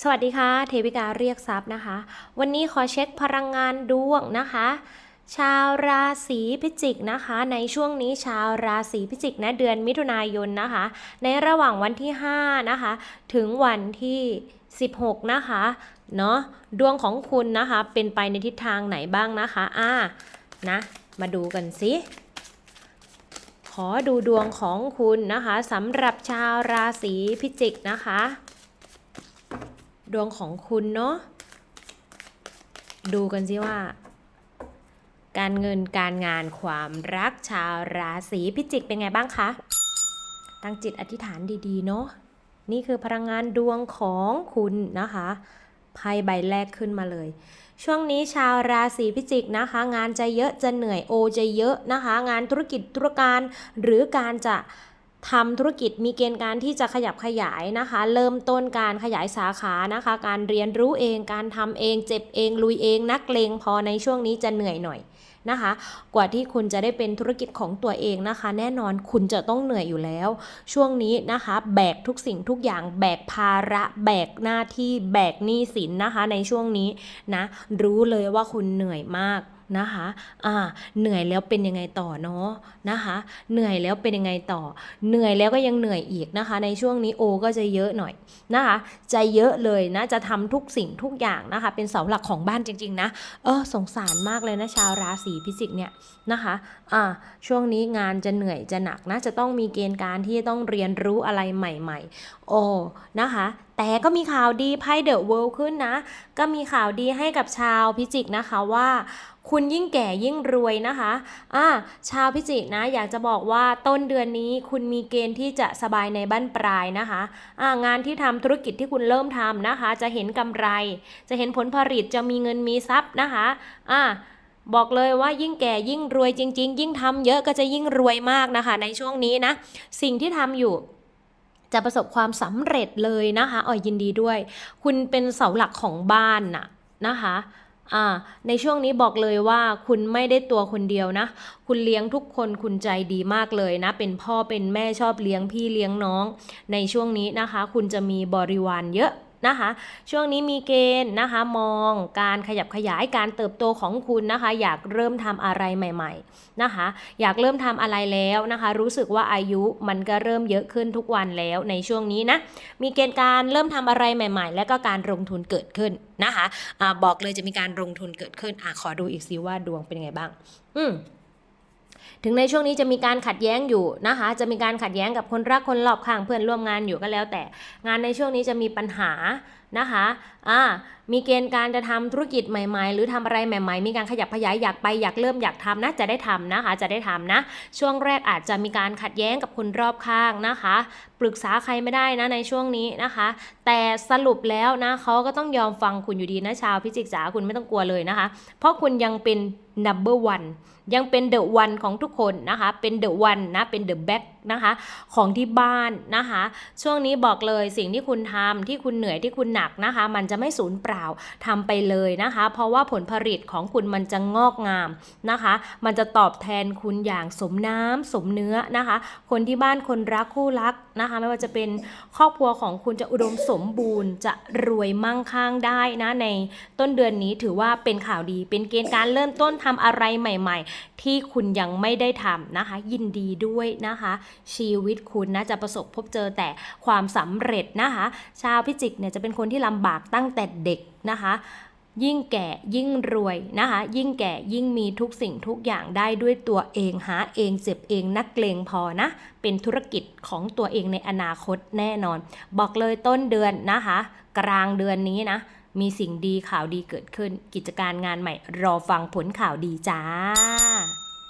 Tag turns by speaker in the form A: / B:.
A: สวัสดีค่ะ เทวิกาเรียกทรัพย์นะคะ วันนี้ขอเช็คพลังงานดวงนะคะ ชาวราศีพิจิกนะคะ ในช่วงนี้ชาวราศีพิจิกนะเดือนมิถุนายนนะคะ ในระหว่างวันที่ 5 นะคะ ถึงวันที่ 16 นะคะเนาะดวงของคุณนะคะ เป็นไปในทิศทางไหนบ้างนะคะอ่านะ มาดูกันสิขอดูดวงของคุณนะคะสำหรับชาวราศีพิจิกนะคะ ดวงของคุณเนาะดูกันสิว่า การเงินการงานความรักชาวราศีพิจิกเป็นไงบ้างคะตั้งจิตอธิษฐานดีๆ เนาะนี่คือพลังงานดวงของคุณนะคะไพ่ใบแรกขึ้นมาเลย ช่วงนี้ชาวราศีพิจิกนะคะ งานจะเยอะจะเหนื่อยโอจะเยอะนะคะ งานธุรกิจธุรการหรือการจะ ทำธุรกิจมีเกณฑ์การที่จะขยับขยายนะคะ เริ่มต้นการขยายสาขานะคะ การเรียนรู้เองการทำเองเจ็บเอง ลุยเองนักเลงพอในช่วงนี้จะเหนื่อยหน่อยนะคะ กว่าที่คุณจะได้เป็นธุรกิจของตัวเองนะคะ แน่นอนคุณจะต้องเหนื่อยอยู่แล้ว ช่วงนี้นะคะ แบกทุกสิ่งทุกอย่างแบกภาระ แบกหน้าที่แบกหนี้สินนะคะ ในช่วงนี้นะ รู้เลยว่าคุณเหนื่อยมาก นะคะอ่าเหนื่อยแล้วเป็นยังไงต่อเนาะนะคะ เหนื่อยแล้วเป็นยังไงต่อ เหนื่อยแล้วก็ยังเหนื่อยอีกนะคะ ในช่วงนี้โอก็จะเยอะหน่อยนะคะใจเยอะเลยนะจะทำทุกสิ่งทุกอย่างนะคะ เป็นเสาหลักของบ้านจริง ๆ นะ เออสงสารมากเลยนะชาวราศีพิจิกเนี่ยนะคะอ่าช่วงนี้งานจะเหนื่อยจะหนักนะจะต้องมีเกณฑ์การที่ต้องเรียนรู้อะไรใหม่ ๆ โอ้นะคะแต่ก็มีข่าวดีไพ่เดอะเวิลด์ขึ้นนะ ก็มีข่าวดีให้กับชาวพิจิกนะคะว่า คุณยิ่งแก่ยิ่งรวยนะคะอ่าชาวพิจิกนะอยากจะบอกว่าต้นเดือนนี้คุณมีเกณฑ์ที่จะสบายในบ้านปลายนะคะอ่างานที่ทำธุรกิจที่คุณเริ่มทำนะคะ จะเห็นกำไร จะเห็นผลผลิตจะมีเงินมีทรัพย์นะคะอ่าบอกเลยว่ายิ่งแก่ยิ่งรวยจริง ๆ ยิ่งทำเยอะก็จะยิ่งรวยมากนะคะ ในช่วงนี้นะ สิ่งที่ทำอยู่ จะประสบความสำเร็จเลยนะคะอ๋อยินดีด้วย คุณเป็นเสาหลักของบ้านน่ะนะคะอ่าในช่วงนี้บอกเลยว่าคุณไม่ได้ตัวคนเดียวนะ คุณเลี้ยงทุกคนคุณใจดีมากเลยนะ เป็นพ่อเป็นแม่ชอบเลี้ยงพี่เลี้ยงน้อง ในช่วงนี้นะคะ คุณจะมีบริวารเยอะ นะคะ ช่วงนี้มีเกณฑ์นะคะ มองการขยับขยายการเติบโตของคุณนะคะ อยากเริ่มทำอะไรใหม่ ๆนะคะ อยากเริ่มทำอะไรแล้วนะคะ รู้สึกว่าอายุมันก็เริ่มเยอะขึ้นทุกวันแล้วในช่วงนี้นะมีเกณฑ์การเริ่มทำอะไรใหม่ ๆ และก็การลงทุนเกิดขึ้นนะคะอ่าบอกเลยจะมีการลงทุนเกิดขึ้นอขอดูอีกซิว่าดวงเป็นไงบ้าง อืม ถึงในช่วงนี้จะมีการขัดแย้งอยู่นะคะ จะมีการขัดแย้งกับคนรักคนรอบข้างเพื่อนร่วมงานอยู่ก็แล้วแต่งานในช่วงนี้จะมีปัญหานะคะอ่า มีเกณฑ์การจะทำธุรกิจใหม่ๆ หรือทำอะไรใหม่ ๆ มีการขยับขยายอยากไปอยากเริ่มอยากทำนะจะได้ทำนะคะจะได้ทำนะ ช่วงแรกอาจจะมีการขัดแย้งกับคนรอบข้างนะคะ ปรึกษาใครไม่ได้นะในช่วงนี้นะคะ แต่สรุปแล้วนะเขาก็ต้องยอมฟังคุณอยู่ดีนะชาวพิจิกจ๋าคุณไม่ต้องกลัวเลยนะคะ เพราะคุณยังเป็น number one ยังเป็นเดอะวันของทุกคนนะคะ เป็นเดอะวันนะ เป็นเดอะแบ็กนะคะ ของที่บ้านนะคะ ช่วงนี้บอกเลยสิ่งที่คุณทำที่คุณเหนื่อยที่คุณหนักนะคะ มันจะไม่สูญเปล่าทำไปเลยนะคะ เพราะว่าผลผลิตของคุณมันจะงอกงามนะคะ มันจะตอบแทนคุณอย่างสมน้ำสมเนื้อนะคะ คนที่บ้านคนรักคู่รักนะคะไม่ว่าจะเป็นครอบครัวของคุณจะอุดมสมบูรณ์ จะรวยมั่งคั่งได้นะในต้นเดือนนี้ถือว่าเป็นข่าวดี เป็นเกณฑ์การเริ่มต้นทำอะไรใหม่ ๆ ที่คุณยังไม่ได้ทำนะคะ ยินดีด้วยนะคะ ชีวิตคุณนะจะประสบพบเจอแต่ความสำเร็จนะคะ ชาวพิจิกเนี่ยจะเป็นคนที่ลำบากตั้งแต่เด็กนะคะ ยิ่งแก่ยิ่งรวยนะคะ ยิ่งแก่ยิ่งมีทุกสิ่งทุกอย่างได้ด้วยตัวเองหาเองเจ็บเองนักเลงพอนะ เป็นธุรกิจของตัวเองในอนาคตแน่นอน บอกเลยต้นเดือนนะคะ กลางเดือนนี้นะ มีสิ่งดีข่าวดีเกิดขึ้น กิจการงานใหม่รอฟังผลข่าวดีจ้า